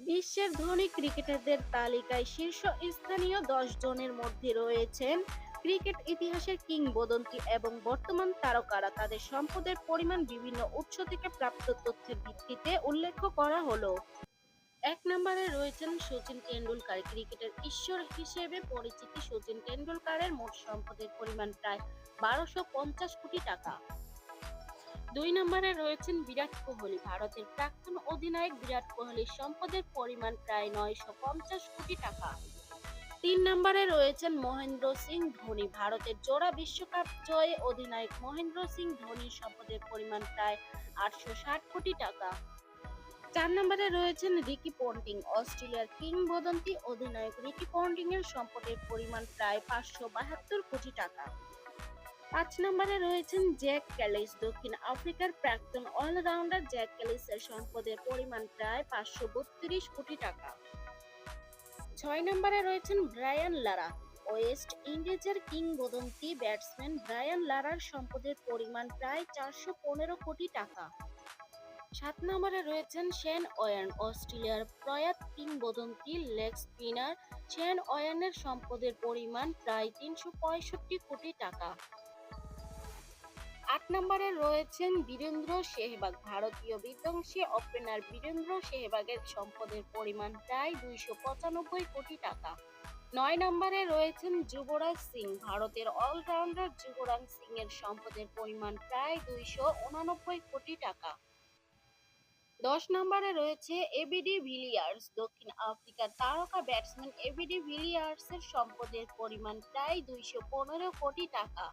বিশ্বের ধনী ক্রিকেটারদের তালিকায় শীর্ষ স্থানীয় দশ জনের মধ্যে রয়েছেন ক্রিকেট ইতিহাসের কিংবদন্তি এবং বর্তমান তারকারা। তাদের সম্পদের পরিমাণ বিভিন্ন উৎস থেকে প্রাপ্ত তথ্যের ভিত্তিতে উল্লেখ করা হলো। এক নম্বরে রয়েছেন সচিন টেন্ডুলকার ক্রিকেটের ঈশ্বর হিসেবে পরিচিত সচিন টেন্ডুলকারের মোট সম্পদের পরিমাণ প্রায় বারোশো কোটি টাকা। দুই নম্বরে রয়েছেন বিরাট কোহলি। ভারতের প্রাক্তন অধিনায়ক বিরাট কোহলির সম্পদের পরিমাণ প্রায় নয়শো পঞ্চাশ কোটি টাকা। তিন নম্বরে রয়েছেন মহেন্দ্র সিং ধোনি। ভারতের জোড়া বিশ্বকাপ জয়ে অধিনায়ক মহেন্দ্র সিং ধোনির সম্পদের পরিমাণ প্রায় আটশো ষাট কোটি টাকা। চার নম্বরে রয়েছেন রিকি পন্টিং। অস্ট্রেলিয়ার কিংবদন্তি অধিনায়ক রিকি পন্টিং এর সম্পদের পরিমাণ প্রায় পাঁচশো বাহাত্তর কোটি টাকা। পাঁচ নম্বরে রয়েছেন জ্যাক ক্যালিস। দক্ষিণ আফ্রিকার প্রাক্তন অলরাউন্ডার জ্যাক ক্যালিসের সম্পদের পরিমাণ প্রায় পাঁচশো বত্রিশ কোটি টাকা। ছয় নম্বরে রয়েছেন ব্রায়ান লারা, ওয়েস্ট ইন্ডিজের কিংবদন্তি ব্যাটসম্যান। ব্রায়ান লারার সম্পদের পরিমাণ প্রায় চারশো পনেরো কোটি টাকা। সাত নম্বরে রয়েছেন শেন ওয়ার্ন, অস্ট্রেলিয়ার প্রয়াত কিংবদন্তি লেগ স্পিনার। শেন ওয়ার্নের সম্পদের পরিমাণ প্রায় তিনশো পঁয়ষট্টি কোটি টাকা। আট নম্বরে রয়েছেন বীরেন্দ্র সেহবাগ, ভারতীয় বিধ্বংসী ওপেনার বীরেন্দ্র সেহবাগের সম্পদের পরিমাণ প্রায় দুইশো পঁচানব্বই কোটি টাকা। নয় নম্বরে রয়েছেন যুবরাজ সিং, ভারতের অলরাউন্ডার যুবরাজ সিং এর সম্পদের পরিমাণ প্রায় দুইশো উনানব্বই কোটি টাকা। দশ নম্বরে রয়েছে এবিডি ভিলিয়ার্স, দক্ষিণ আফ্রিকার তারকা ব্যাটসম্যান এবিডি ভিলিয়ার্স এর সম্পদের পরিমাণ প্রায় দুইশো পনেরো কোটি টাকা।